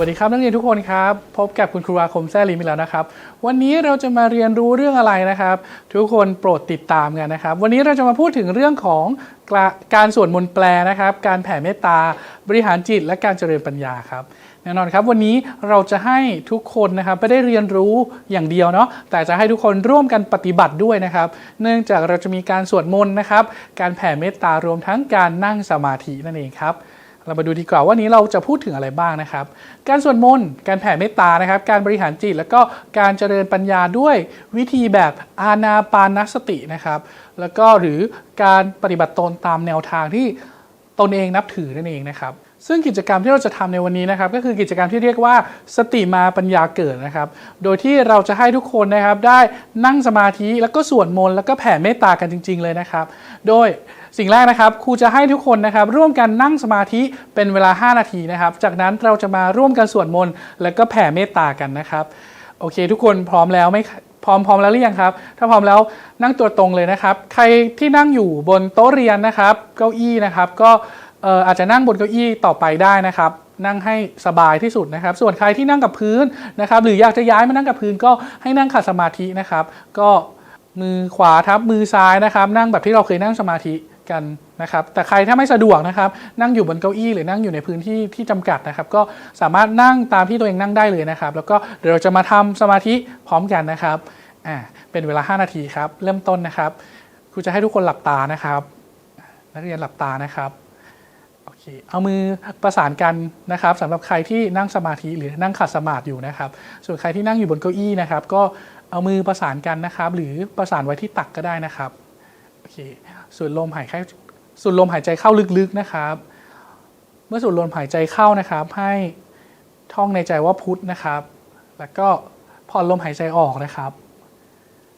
วัสดีครับนักเรียนทุกคนครับ พบกับคุณครูอาคมแซ่ลิมอีกแล้วนะครับ วันนี้เราจะมาเรียนรู้เรื่องอะไรนะครับ ทุกคนโปรดติดตามกันนะครับ วันนี้เราจะมาพูดถึงเรื่องของการสวดมนต์แปลนะครับ การแผ่เมตตา บริหารจิต และการเจริญปัญญาครับแน่นอนครับ วันนี้เราจะให้ทุกคนนะครับไม่ได้เรียนรู้อย่างเดียวเนาะแต่จะให้ทุกคนร่วมกันปฏิบัติด้วยนะครับ เนื่องจากเราจะมีการสวดมนต์นะครับ การแผ่เมตตารวมทั้งการนั่งสมาธินั่นเองครับ เรามาดูดีกว่าว่านี้เราจะพูดถึงอะไรบ้างนะครับ การสวดมนต์การแผ่เมตตานะครับ การบริหารจิต แล้วก็การเจริญปัญญาด้วยวิธีแบบอานาปานสตินะครับ แล้วก็หรือการปฏิบัติตนตามแนวทางที่ตนเองนับถือนั่นเองนะครับซึ่งกิจกรรมที่เราจะทำในวันนี้นะครับ ก็คือกิจกรรมที่เรียกว่าสติมาปัญญาเกิดนะครับ โดยที่เราจะให้ทุกคนนะครับได้นั่งสมาธิแล้วก็สวดมนต์แล้วก็แผ่เมตตากันจริง ๆ เลยนะครับ โดย สิ่งแรกนะครับครูจะให้ทุกคนนะครับร่วมกันนั่งสมาธิเป็นเวลา 5 นาทีนะครับ จากนั้นเราจะมาร่วมกันสวดมนต์แล้วก็แผ่เมตตากันนะครับ โอเค ทุกคนพร้อมแล้วไหมพร้อมพร้อมแล้วหรือยังครับ ถ้าพร้อมแล้วนั่งตัวตรงเลยนะครับ ใครที่นั่งอยู่บนโต๊ะเรียนนะครับ เก้าอี้นะครับ ก็อาจจะนั่งบนเก้าอี้ต่อไปได้นะครับ นั่งให้สบายที่สุดนะครับ ส่วนใครที่นั่งกับพื้นนะครับ หรืออยากจะย้ายมานั่งกับพื้นก็ให้นั่งขัดสมาธินะครับ ก็มือขวาทับมือซ้ายนะครับ นั่งแบบที่เราเคยนั่งสมาธิ กันนะครับ แต่ใครถ้าไม่สะดวกนะครับ นั่งอยู่บนเก้าอี้หรือนั่งอยู่ในพื้นที่ที่จำกัดนะครับ ก็สามารถนั่งตามที่ตัวเองนั่งได้เลยนะครับ แล้วก็เดี๋ยวเราจะมาทำสมาธิพร้อมกันนะครับอ่าเป็นเวลา 5 นาทีครับ เริ่มต้นนะครับครูจะให้ทุกคนหลับตานะครับ นักเรียนหลับตานะครับโอเคเอามือประสานกันนะครับสำหรับใครที่นั่งสมาธิหรือนั่งขัดสมาธิอยู่นะครับ ส่วนใครที่นั่งอยู่บนเก้าอี้นะครับ ก็เอามือประสานกันนะครับ หรือประสานไว้ที่ตักก็ได้นะครับ เคสูดลมหายใจสูดลมหายใจเข้าลึก ๆ นะครับ เมื่อสูดลมหายใจเข้านะครับ ให้ท่องในใจว่าพุทธนะครับ แล้วก็ผ่อนลมหายใจออกนะครับ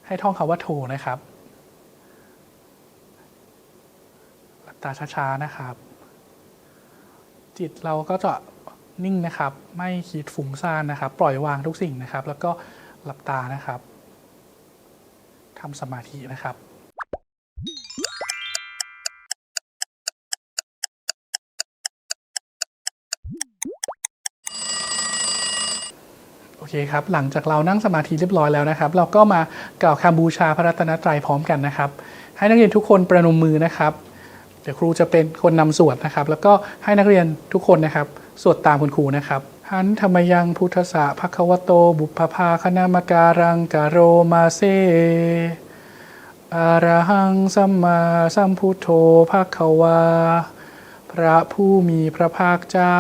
ให้ท่องคำว่าโทนะครับหลับตาช้าๆนะครับ จิตเราก็จะนิ่งนะครับ ไม่คิดฟุ้งซ่านนะครับ ปล่อยวางทุกสิ่งนะครับ แล้วก็หลับตานะครับทำสมาธินะครับ โอเคครับ หลังจากเรานั่งสมาธิเรียบร้อยแล้วนะครับ เราก็มากล่าวคำบูชาพระรัตนตรัยพร้อมกันนะครับ ให้นักเรียนทุกคนประนมมือนะครับ เดี๋ยวครูจะเป็นคนนำสวดนะครับ แล้วก็ให้นักเรียนทุกคนนะครับสวดตามคุณครูนะครับหันธรรมยังพุทธะภควโต บุพภาคณามการังกโรมาเซอะระหังสัมมาสัมพุทโธภควา พระผู้มีพระภาคเจ้า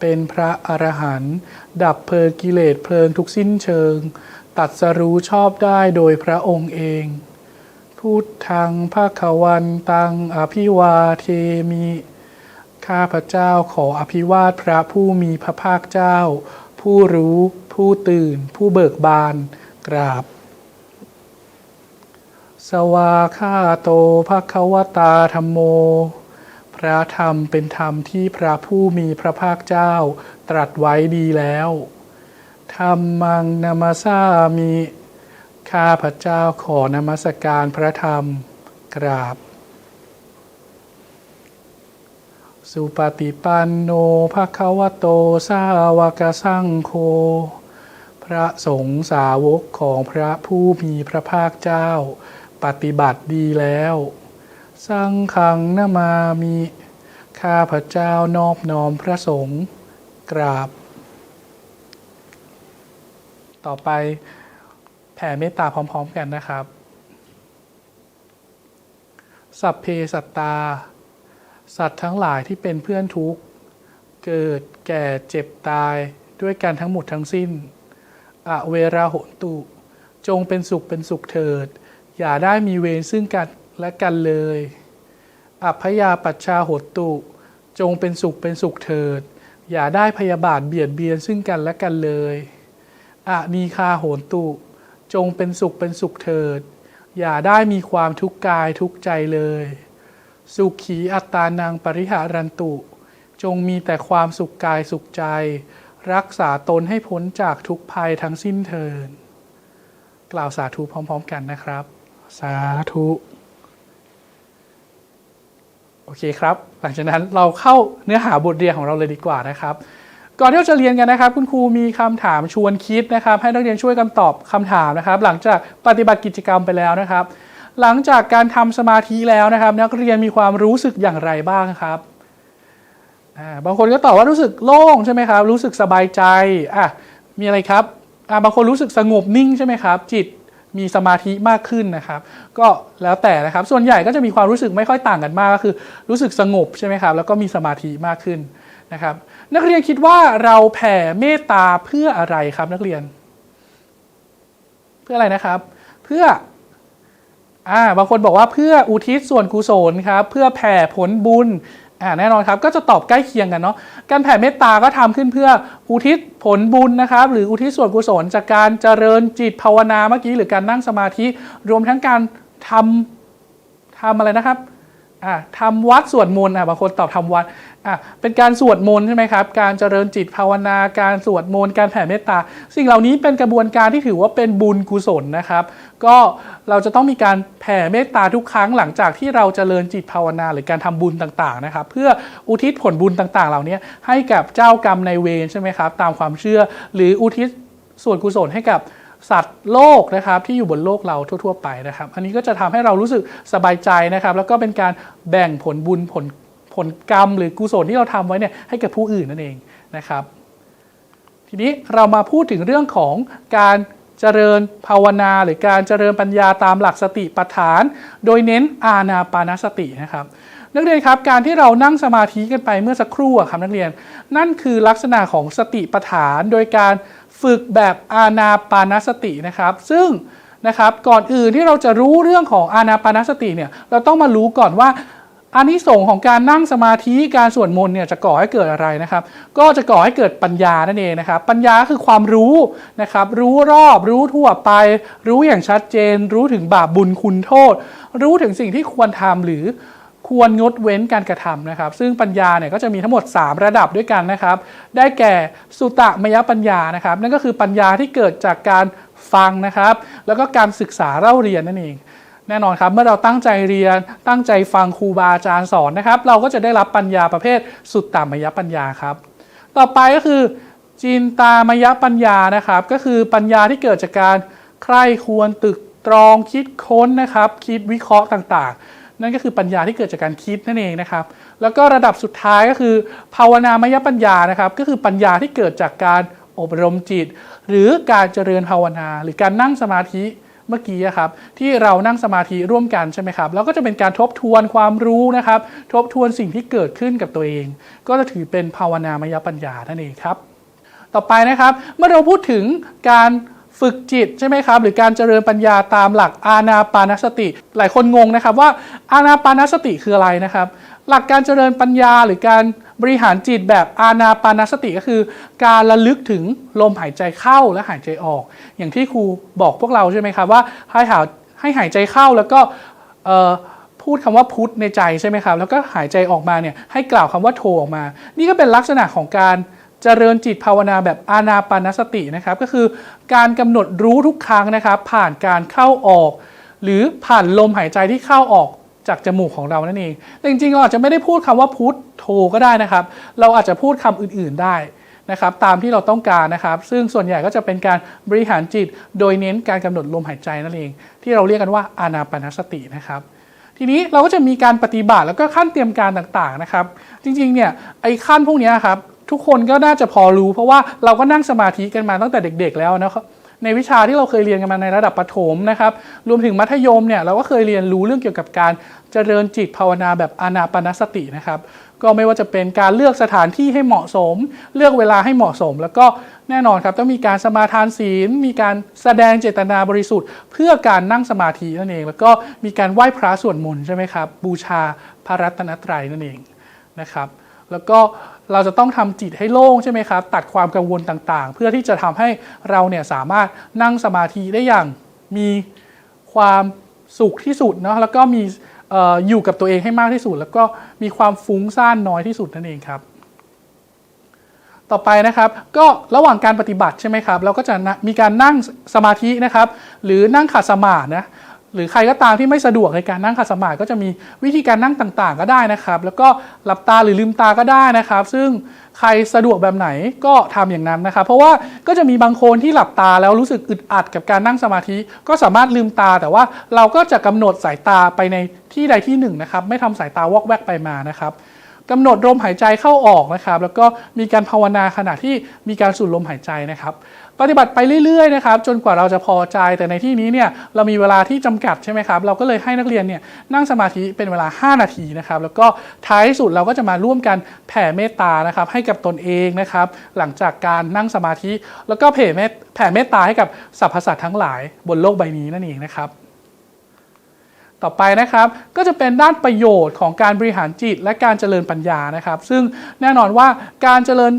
เป็นพระอรหันต์ดับเพลิงกิเลสเพลิงทุกสิ้นเชิง ตัดสรู้ชอบได้โดยพระองค์เอง พุทธังภาควันตังอภิวาเทมิ ข้าพระเจ้าขออภิวาทพระผู้มีพระภาคเจ้า ผู้รู้ผู้ตื่น ผู้เบิกบานกราบสวาคาโตภควตาธรรมโม ระธรรมเป็นธรรมที่พระผู้มีพระภาคเจ้า ตรัสไว้ดีแล้วธรรมังนามาสามิข้าพระเจ้าขอนมัสการพระธรรมกราบ สุปฏิปันโนภะคะวะโตสาวกสังโฆพระสงฆ์สาวกของพระผู้มีพระภาคเจ้า ปฏิบัติดีแล้ว สังฆังนามามิ ข้าพระเจ้านอบน้อมพระสงฆ์กราบ ต่อไปแผ่เมตตาพร้อม ๆ กันนะครับ สัพเพสัตตา สัตว์ทั้งหลายที่เป็นเพื่อนทุกข์ เกิดแก่เจ็บตายด้วยกันทั้งหมดทั้งสิ้น อเวราโหนตุ จงเป็นสุขเป็นสุขเถิด อย่าได้มีเวรซึ่งกันและกันเลย อัพยาปัชชาโหตุ จงเป็นสุขเป็นสุขเถิด อย่าได้พยาบาทเบียดเบียนซึ่งกันและกันเลยอะนีคาโหนตุ จงเป็นสุขเป็นสุขเถิด อย่าได้มีความทุกข์กายทุกใจเลย สุขีอัตตานังปริหารันตุ จงมีแต่ความสุขกายสุขใจ รักษาตนให้พ้นจากทุกภัยทั้งสิ้นเทิน กล่าวสาธุพร้อม ๆ กันนะครับ สาธุ อเคครับ หลังจากนั้นเราเข้าเนื้อหาบทเรียนของเราเลยดีกว่านะครับ ก่อนที่เราจะเรียนกันนะครับ คุณครูมีคำถามชวนคิดนะครับ ให้นักเรียนช่วยกันตอบคำถามนะครับ หลังจากปฏิบัติกิจกรรมไปแล้วนะครับ หลังจากการทำสมาธิแล้วนะครับ นักเรียนมีความรู้สึกอย่างไรบ้างครับบางคนก็ตอบว่ารู้สึกโล่งใช่ไหมครับ รู้สึกสบายใจอะมีอะไรครับอ่าบางคนรู้สึกสงบนิ่งใช่ไหมครับ จิต มีสมาธิมากขึ้นนะครับ ก็แล้วแต่นะครับ ส่วนใหญ่ก็จะมีความรู้สึกไม่ค่อยต่างกันมากก็คือ รู้สึกสงบใช่ไหมครับ แล้วก็มีสมาธิมากขึ้นนะครับ นักเรียนคิดว่าเราแผ่เมตตาเพื่ออะไรครับนักเรียน เพื่ออะไรนะครับ เพื่ออ่าบางคนบอกว่าเพื่ออุทิศส่วนกุศลครับ เพื่อแผ่ผลบุญ อ่าแน่นอนครับก็จะตอบใกล้เคียงกันเนาะการแผ่เมตตาก็ทำขึ้นเพื่ออุทิศผลบุญนะครับ หรืออุทิศส่วนกุศลจากการเจริญจิตภาวนาเมื่อกี้หรือการนั่งสมาธิ รวมทั้งการทำทำอะไรนะครับอ่าทำวัดสวดมนต์อะบางคนตอบทำวัด อะเป็นการสวดมนต์ใช่ไหมครับ การเจริญจิตภาวนา การสวดมนต์ การแผ่เมตตา สิ่งเหล่านี้เป็นกระบวนการที่ถือว่าเป็นบุญกุศลนะครับ ก็เราจะต้องมีการแผ่เมตตาทุกครั้งหลังจากที่เราเจริญจิตภาวนา หรือการทำบุญต่างๆนะครับ เพื่ออุทิศผลบุญต่างๆ เหล่านี้ให้กับเจ้ากรรมในายเวรใช่ไหมครับ ตามความเชื่อ หรืออุทิศส่วนกุศลให้กับสัตว์โลกนะครับที่อยู่บนโลกเราทั่ว ๆ ไปนะครับ อันนี้ก็จะทำให้เรารู้สึกสบายใจนะครับ แล้วก็เป็นการแบ่งผลบุญผล ลกรรม หรือกุศลที่เราทำไว้เนี่ยให้กับผู้อื่นนั่นเองนะครับ ทีนี้เรามาพูดถึงเรื่องของการเจริญภาวนา หรือการเจริญปัญญาตามหลักสติปัฏฐาน โดยเน้นอาณาปานสตินะครับนักเรียนครับการที่เรานั่งสมาธิกันไปเมื่อสักครู่ครับนักเรียน นั่นคือลักษณะของสติปัฏฐานโดยการฝึกแบบอาณาปานสตินะครับ ซึ่งนะครับก่อนอื่นที่เราจะรู้เรื่องของอาณาปานสติเนี่ยเราต้องมารู้ก่อนว่า อานิสงส์ของการนั่งสมาธิการสวดมนต์เนี่ยจะก่อให้เกิดอะไรนะครับ ก็จะก่อให้เกิดปัญญานั่นเองนะครับ ปัญญาคือความรู้นะครับ รู้รอบ รู้ทั่วไป รู้อย่างชัดเจน รู้ถึงบาปบุญคุณโทษ รู้ถึงสิ่งที่ควรทำหรือควรงดเว้นการกระทำนะครับ ซึ่งปัญญาเนี่ยก็จะมีทั้งหมด 3 ระดับด้วยกันนะครับ ได้แก่สุตะมยปัญญานะครับ นั่นก็คือปัญญาที่เกิดจากการฟังนะครับ แล้วก็การศึกษาเล่าเรียนนั่นเอง แน่นอนครับ เมื่อเราตั้งใจเรียนตั้งใจฟังครูบาอาจารย์สอนนะครับ เราก็จะได้รับปัญญาประเภทสุดตามยปัญญาครับ ต่อไปก็คือ จินตามยปัญญานะครับ ก็คือปัญญาที่เกิดจากการใคร่ควรตึกตรองคิดค้นนะครับ คิดวิเคราะห์ต่างๆ นั่นก็คือปัญญาที่เกิดจากการคิดนั่นเองนะครับ แล้วก็ระดับสุดท้ายก็คือ ภาวนามยปัญญานะครับ ก็คือปัญญาที่เกิดจากการอบรมจิต หรือการเจริญภาวนา หรือการนั่งสมาธิ เมื่อกี้ครับที่เรานั่งสมาธิร่วมกันใช่ไหมครับแล้วก็จะเป็นการทบทวนความรู้นะครับ ทบทวนสิ่งที่เกิดขึ้นกับตัวเอง ก็จะถือเป็นภาวนามยปัญญานั่นเองครับ ต่อไปนะครับเมื่อเราพูดถึงการฝึกจิตใช่ไหมครับหรือการเจริญปัญญาตามหลักอาณาปานสติ หลายคนงงนะครับว่าอาณาปานสติคืออะไรนะครับ หลักการเจริญปัญญาหรือการบริหารจิตแบบอาณาปานสติก็คือ การระลึกถึงลมหายใจเข้าและหายใจออก อย่างที่ครูบอกพวกเราใช่ไหมครับว่าให้หาให้หายใจเข้าแล้วก็พูดคำว่าพุทธในใจใช่ไหมครับ แล้วก็หายใจออกมาเนี่ยให้กล่าวคำว่าโทออกมา นี่ก็เป็นลักษณะของการเจริญจิตภาวนาแบบอานาปานสตินะครับ ก็คือการกำหนดรู้ทุกครั้งนะครับ ผ่านการเข้าออก หรือผ่านลมหายใจที่เข้าออก จากจมูกของเรานั่นเองแต่จริงๆเราอาจจะไม่ได้พูดคำว่าพุทโธก็ได้นะครับ เราอาจจะพูดคำอื่นๆได้นะครับตามที่เราต้องการนะครับ ซึ่งส่วนใหญ่ก็จะเป็นการบริหารจิต โดยเน้นการกำหนดลมหายใจนั่นเอง ที่เราเรียกกันว่าอานาปานสตินะครับทีนี้เราก็จะมีการปฏิบัติแล้วก็ขั้นเตรียมการต่างๆนะครับ จริงๆเนี่ยไอ้ขั้นพวกนี้ครับทุกคนก็น่าจะพอรู้ เพราะว่าเราก็นั่งสมาธิกันมาตั้งแต่เด็ก ๆ แล้วนะครับ ในวิชาที่เราเคยเรียนกันมาในระดับประถมนะครับรวมถึงมัธยมเนี่ยเราก็เคยเรียนรู้เรื่องเกี่ยวกับการเจริญจิตภาวนาแบบอานาปานสตินะครับก็ไม่ว่าจะเป็นการเลือกสถานที่ให้เหมาะสม เลือกเวลาให้เหมาะสม แล้วก็แน่นอนครับต้องมีการสมาทานศีล มีการแสดงเจตนาบริสุทธิ์ เพื่อการนั่งสมาธินั่นเอง แล้วก็มีการไหว้พระสวดมนต์ใช่ไหมครับบูชาพระรัตนตรัยนั่นเองนะครับ แล้วก็ เราจะต้องทำจิตให้โล่งใช่ไหมครับ ตัดความกังวลต่างๆ เพื่อที่จะทำให้เราเนี่ยสามารถนั่งสมาธิได้อย่างมีความสุขที่สุดเนาะแล้วก็มีอออยู่กับตัวเองให้มากที่สุด แล้วก็มีความฟุ้งซ่านน้อยที่สุดนั่นเองครับ ต่อไปนะครับก็ระหว่างการปฏิบัติใช่ไหมครับ เราก็จะมีการนั่งสมาธินะครับ หรือนั่งขัดสมาธินะ หรือใครก็ตามที่ไม่สะดวกในการนั่งขัดสมาธิก็จะมีวิธีการนั่งต่างๆ ก็ได้นะครับ แล้วก็หลับตาหรือลืมตาก็ได้นะครับ ซึ่งใครสะดวกแบบไหนก็ทำอย่างนั้นนะครับ เพราะว่าก็จะมีบางคนที่หลับตาแล้วรู้สึกอึดอัดกับการนั่งสมาธิ ก็สามารถลืมตา แต่ว่าเราก็จะกำหนดสายตาไปในที่ใดที่หนึ่งนะครับ ไม่ทำสายตาวอกแวกไปมานะครับกำหนดลมหายใจเข้าออกนะครับ แล้วก็มีการภาวนาขณะที่มีการสูดลมหายใจนะครับ ปฏิบัติไปเรื่อยๆนะครับจนกว่าเราจะพอใจแต่ในที่นี้เนี่ยเรามีเวลาที่จำกัดใช่ไหมครับเราก็เลยให้นักเรียนเนี่ยนั่งสมาธิเป็นเวลา 5 นาทีนะครับแล้วก็ท้ายสุดเราก็จะมาร่วมกันแผ่เมตตานะครับให้กับตนเองนะครับหลังจากการนั่งสมาธิ แล้วก็แผ่เมตแผ่เมตตาให้กับสรรพสัตว์ทั้งหลายบนโลกใบนี้นั่นเองนะครับต่อไปนะครับก็จะเป็นด้านประโยชน์ของการบริหารจิตและการเจริญปัญญานะครับ ซึ่งแน่นอนว่าการเจริญ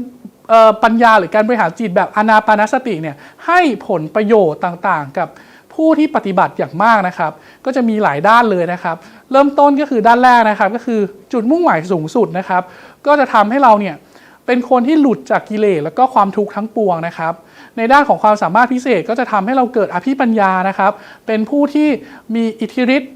ปัญญาหรือการบริหารจิตแบบอนาปานสติเนี่ยให้ผลประโยชน์ต่างๆ กับผู้ที่ปฏิบัติอย่างมากนะครับ ก็จะมีหลายด้านเลยนะครับ เริ่มต้นก็คือด้านแรกนะครับ ก็คือจุดมุ่งหมายสูงสุดนะครับ ก็จะทำให้เราเนี่ยเป็นคนที่หลุดจากกิเลสแล้วก็ความทุกข์ทั้งปวงนะครับ ในด้านของความสามารถพิเศษก็จะทำให้เราเกิดอภิปัญญานะครับ เป็นผู้ที่มีอิทธิฤทธิ์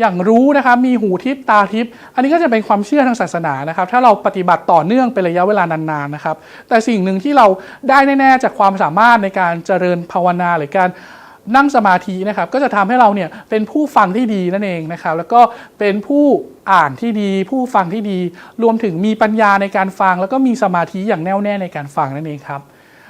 อย่างรู้นะครับมีหูทิพตาทิพอันนี้ก็จะเป็นความเชื่อทางศาสนานะครับ ถ้าเราปฏิบัติต่อเนื่องเป็นระยะเวลานานๆนะครับ แต่สิ่งหนึ่งที่เราได้แน่ๆจากความสามารถในการเจริญภาวนาหรือการนั่งสมาธินะครับ ก็จะทำให้เราเนี่ยเป็นผู้ฟังที่ดีนั่นเองนะครับ แล้วก็เป็นผู้อ่านที่ดี ผู้ฟังที่ดี รวมถึงมีปัญญาในการฟัง แล้วก็มีสมาธิอย่างแน่วแน่ในการฟังนั่นเองครับ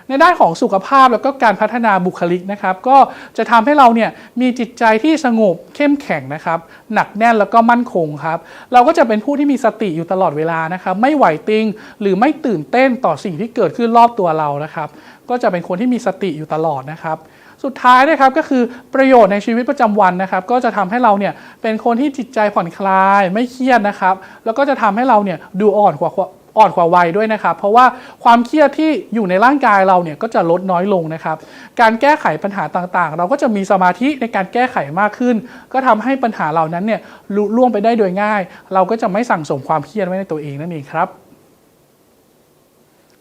ในด้านของสุขภาพแล้วก็การพัฒนาบุคลิกนะครับ ก็จะทำให้เราเนี่ยมีจิตใจที่สงบเข้มแข็งนะครับ หนักแน่นแล้วก็มั่นคงครับ เราก็จะเป็นผู้ที่มีสติอยู่ตลอดเวลานะครับ ไม่ไหวติง หรือไม่ตื่นเต้นต่อสิ่งที่เกิดขึ้นรอบตัวเรานะครับ ก็จะเป็นคนที่มีสติอยู่ตลอดนะครับสุดท้ายนะครับก็คือประโยชน์ในชีวิตประจำวันนะครับ ก็จะทำให้เราเนี่ยเป็นคนที่จิตใจผ่อนคลายไม่เครียดนะครับ แล้วก็จะทำให้เราเนี่ยดูอ่อนกว่า อ่อนกว่าวัยด้วยนะครับ เพราะว่าความเครียดที่อยู่ในร่างกายเราเนี่ยก็จะลดน้อยลงนะครับ การแก้ไขปัญหาต่างๆ เราก็จะมีสมาธิในการแก้ไขมากขึ้น ก็ทำให้ปัญหาเหล่านั้นเนี่ยลุล่วงไปได้โดยง่าย เราก็จะไม่สั่งสมความเครียดไว้ในตัวเองนั่นเองครับ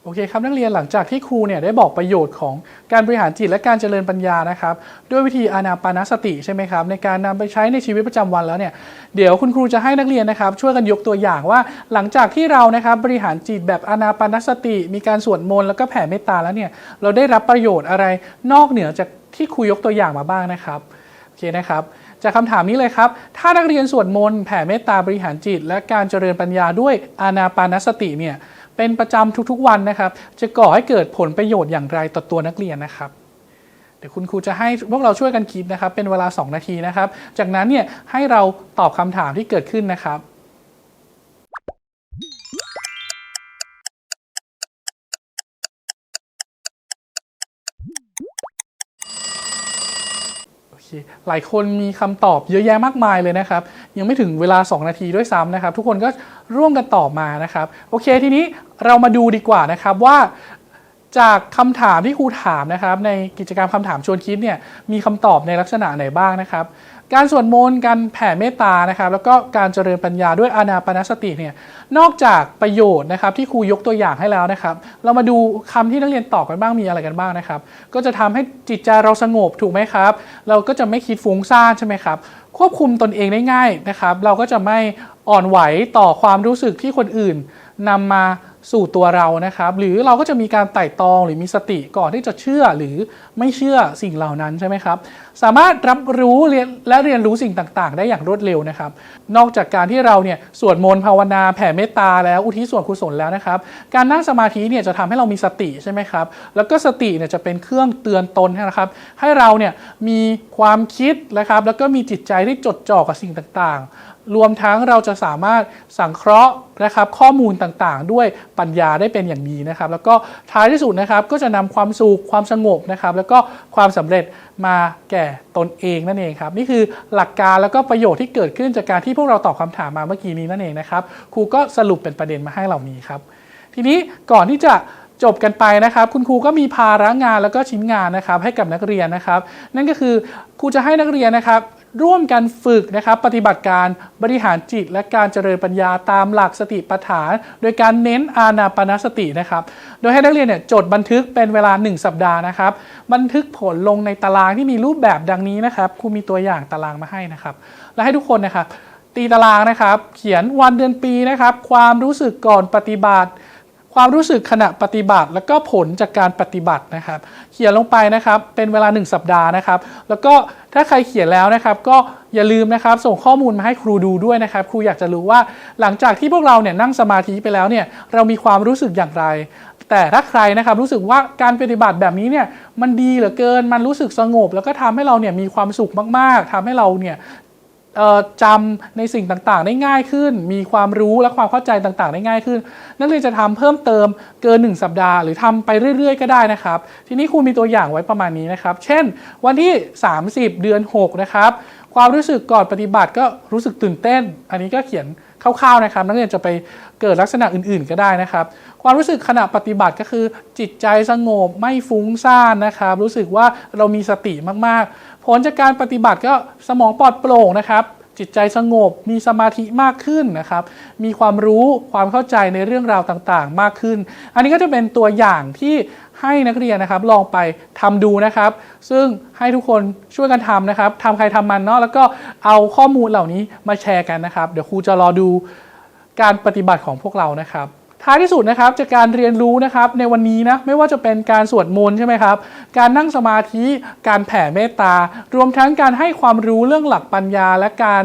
โอเคครับนักเรียนหลังจากที่ครูเนี่ยได้บอกประโยชน์ของการบริหารจิตและการเจริญปัญญานะครับด้วยวิธีอานาปานสติใช่ไหมครับในการนำไปใช้ในชีวิตประจำวันแล้วเนี่ยเดี๋ยวคุณครูจะให้นักเรียนนะครับช่วยกันยกตัวอย่างว่า หลังจากที่เรานะครับบริหารจิตแบบอานาปานสติ มีการสวดมนต์แล้วก็แผ่เมตตาแล้วเนี่ยเราได้รับประโยชน์อะไรนอกเหนือจากที่ครูยกตัวอย่างมาบ้างนะครับโอเคนะครับจากคำถามนี้เลยครับ ถ้านักเรียนสวดมนต์แผ่เมตตาบริหารจิต และการเจริญปัญญาด้วยอานาปานสติเนี่ย เป็นประจำทุกๆวันนะครับ จะก่อให้เกิดผลประโยชน์อย่างไรต่อตัวนักเรียนนะครับเดี๋ยวคุณครูจะให้พวกเราช่วยกันคิดนะครับ เป็นเวลา 2 นาทีนะครับ จากนั้นเนี่ยให้เราตอบคำถามที่เกิดขึ้นนะครับ หลายคนมีคำตอบเยอะแยะมากมายเลยนะครับ ยังไม่ถึงเวลา 2 นาทีด้วยซ้ำนะครับ ทุกคนก็ร่วมกันตอบมานะครับ โอเคทีนี้เรามาดูดีกว่านะครับว่าจากคำถามที่ครูถามนะครับ ในกิจกรรมคำถามชวนคิดเนี่ยมีคำตอบในลักษณะไหนบ้างนะครับ การสวดมนต์การแผ่เมตตานะครับ แล้วก็การเจริญปัญญาด้วยอานาปานสติเนี่ยนอกจากประโยชน์นะครับที่ครูยกตัวอย่างให้แล้วนะครับ เรามาดูคำที่นักเรียนตอบกันบ้างมีอะไรกันบ้างนะครับ ก็จะทำให้จิตใจเราสงบถูกไหมครับ เราก็จะไม่คิดฟุ้งซ่านใช่ไหมครับ ควบคุมตนเองได้ง่ายนะครับ เราก็จะไม่อ่อนไหวต่อความรู้สึกที่คนอื่นนำมา สู่ตัวเรานะครับ หรือเราก็จะมีการไต่ตองหรือมีสติก่อนที่จะเชื่อหรือไม่เชื่อสิ่งเหล่านั้นใช่ไหมครับ สามารถรับรู้เรียนและเรียนรู้สิ่งต่างๆ ได้อย่างรวดเร็วนะครับ นอกจากการที่เราเนี่ยสวดมนต์ภาวนาแผ่เมตตาแล้วอุทิศส่วนกุศลแล้วนะครับ การนั่งสมาธิเนี่ยจะทำให้เรามีสติใช่ไหมครับ แล้วก็สติเนี่ยจะเป็นเครื่องเตือนตนนะครับ ให้เราเนี่ยมีความคิดนะครับ แล้วก็มีจิตใจที่จดจ่อกับสิ่งต่างๆ รวมทั้งเราจะสามารถสังเคราะห์นะครับข้อมูลต่างๆ ด้วยปัญญาได้เป็นอย่างดีนะครับ แล้วก็ท้ายที่สุดนะครับก็จะนำความสุขความสงบนะครับ แล้วก็ความสำเร็จมาแก่ตนเองนั่นเองครับ นี่คือหลักการแล้วก็ประโยชน์ที่เกิดขึ้นจากการที่พวกเราตอบคำถามมาเมื่อกี้นี้นั่นเองนะครับครูก็สรุปเป็นประเด็นมาให้เหล่านี้ครับ ทีนี้ก่อนที่จะจบกันไปนะครับ คุณครูก็มีภาระงานแล้วก็ชิ้นงานนะครับ ให้กับนักเรียนนะครับ นั่นก็คือครูจะให้นักเรียนนะครับ ร่วมกันฝึกนะครับปฏิบัติการบริหารจิตและการเจริญปัญญาตามหลักสติปัฏฐาน โดยการเน้นอานาปาสตินะครับ โดยให้นักเรียนเนี่ยจดบันทึกเป็นเวลา 1 สัปดาห์นะครับ บันทึกผลลงในตารางที่มีรูปแบบดังนี้นะครับครูมีตัวอย่างตารางมาให้นะครับ และให้ทุกคนนะครับตีตารางนะครับ เขียนวันเดือนปีนะครับ ความรู้สึกก่อนปฏิบัติ ความรู้สึกขณะปฏิบัติ แล้วก็ผลจากการปฏิบัตินะครับ เขียนลงไปนะครับ เป็นเวลา 1 สัปดาห์นะครับ แล้วก็ถ้าใครเขียนแล้วนะครับ ก็อย่าลืมนะครับ ส่งข้อมูลมาให้ครูดูด้วยนะครับ ครูอยากจะรู้ว่าหลังจากที่พวกเราเนี่ยนั่งสมาธิไปแล้วเนี่ยเรามีความรู้สึกอย่างไร แต่ถ้าใครนะครับรู้สึกว่าการปฏิบัติแบบนี้เนี่ยมันดีเหลือเกินมันรู้สึกสงบ แล้วก็ทำให้เราเนี่ยมีความสุขมาก ๆทำให้เราเนี่ย จำในสิ่งต่างๆ ได้ง่ายขึ้น มีความรู้และความเข้าใจต่างๆ ได้ง่ายขึ้น นักเรียนจะทำเพิ่มเติมเกิน 1 สัปดาห์ หรือทำไปเรื่อยๆ ก็ได้นะครับ ทีนี้ครูมีตัวอย่างไว้ประมาณนี้นะครับ เช่น วันที่ 30 เดือน 6 นะครับ ความรู้สึกก่อนปฏิบัติก็รู้สึกตื่นเต้น อันนี้ก็เขียนคร่าวๆนะครับ นักเรียนจะไปเกิดลักษณะอื่นๆ ก็ได้นะครับ ความรู้สึกขณะปฏิบัติก็คือจิตใจสงบไม่ฟุ้งซ่านนะครับ รู้สึกว่าเรามีสติมากๆ ผลจากการปฏิบัติก็สมองปลอดโปร่งนะครับ จิตใจสงบมีสมาธิมากขึ้นนะครับ มีความรู้ความเข้าใจในเรื่องราวต่างๆ มากขึ้น อันนี้ก็จะเป็นตัวอย่างที่ให้นักเรียนนะครับลองไปทำดูนะครับ ซึ่งให้ทุกคนช่วยกันทำนะครับทำใครทำมันเนาะแล้วก็เอาข้อมูลเหล่านี้มาแชร์กันนะครับ เดี๋ยวครูจะรอดูการปฏิบัติของพวกเรานะครับ ท้ายที่สุดนะครับจากการเรียนรู้นะครับในวันนี้นะไม่ว่าจะเป็นการสวดมนต์ใช่ไหมครับ การนั่งสมาธิ การแผ่เมตตา รวมทั้งการให้ความรู้เรื่องหลักปัญญาและการ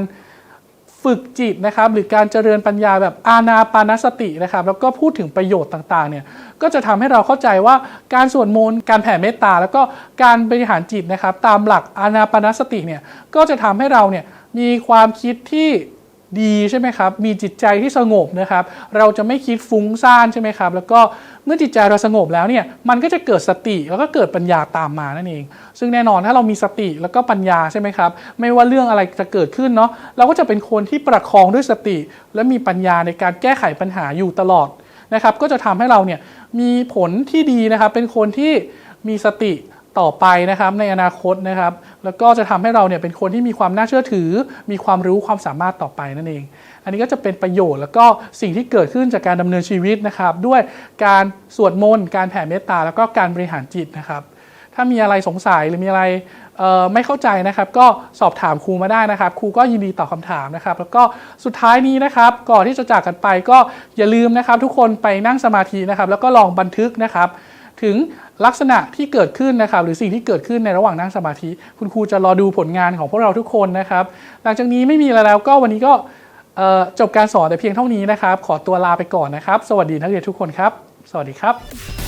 ฝึกจิตนะครับหรือการเจริญปัญญาแบบอาณาปานสตินะครับ แล้วก็พูดถึงประโยชน์ต่างๆเนี่ยก็จะทำให้เราเข้าใจว่าการสวดมนต์การแผ่เมตตา แล้วก็การบริหารจิตนะครับ ตามหลักอาณาปานสติเนี่ยก็จะทำให้เราเนี่ยมีความคิดที่ ดีใช่ไหมครับ มีจิตใจที่สงบนะครับ เราจะไม่คิดฟุ้งซ่านใช่ไหมครับ แล้วก็เมื่อจิตใจเราสงบแล้วเนี่ย มันก็จะเกิดสติแล้วก็เกิดปัญญาตามมานั่นเอง ซึ่งแน่นอนถ้าเรามีสติแล้วก็ปัญญาใช่ไหมครับ ไม่ว่าเรื่องอะไรจะเกิดขึ้นเนาะ เราก็จะเป็นคนที่ประคองด้วยสติ และมีปัญญาในการแก้ไขปัญหาอยู่ตลอดนะครับ ก็จะทำให้เราเนี่ยมีผลที่ดีนะครับ เป็นคนที่มีสติต่อไปนะครับในอนาคตนะครับ แล้วก็จะทำให้เราเนี่ยเป็นคนที่มีความน่าเชื่อถือ มีความรู้ความสามารถต่อไปนั่นเอง อันนี้ก็จะเป็นประโยชน์แล้วก็สิ่งที่เกิดขึ้นจากการดำเนินชีวิตนะครับ ด้วยการสวดมนต์การแผ่เมตตาแล้วก็การบริหารจิตนะครับ ถ้ามีอะไรสงสัยหรือมีอะไรไม่เข้าใจนะครับ ก็สอบถามครูมาได้นะครับ ครูก็ยินดีตอบคำถามนะครับ แล้วก็สุดท้ายนี้นะครับ ก่อนที่จะจากกันไปก็อย่าลืมนะครับ ทุกคนไปนั่งสมาธินะครับ แล้วก็ลองบันทึกนะครับ ถึงลักษณะที่เกิดขึ้นนะครับ หรือสิ่งที่เกิดขึ้นในระหว่างนั่งสมาธิ คุณครูจะรอดูผลงานของพวกเราทุกคนนะครับ หลังจากนี้ไม่มีอะไรแล้วก็วันนี้ก็จบการสอนแต่เพียงเท่านี้นะครับ ขอตัวลาไปก่อนนะครับ สวัสดีนักเรียนทุกคนครับ สวัสดีครับ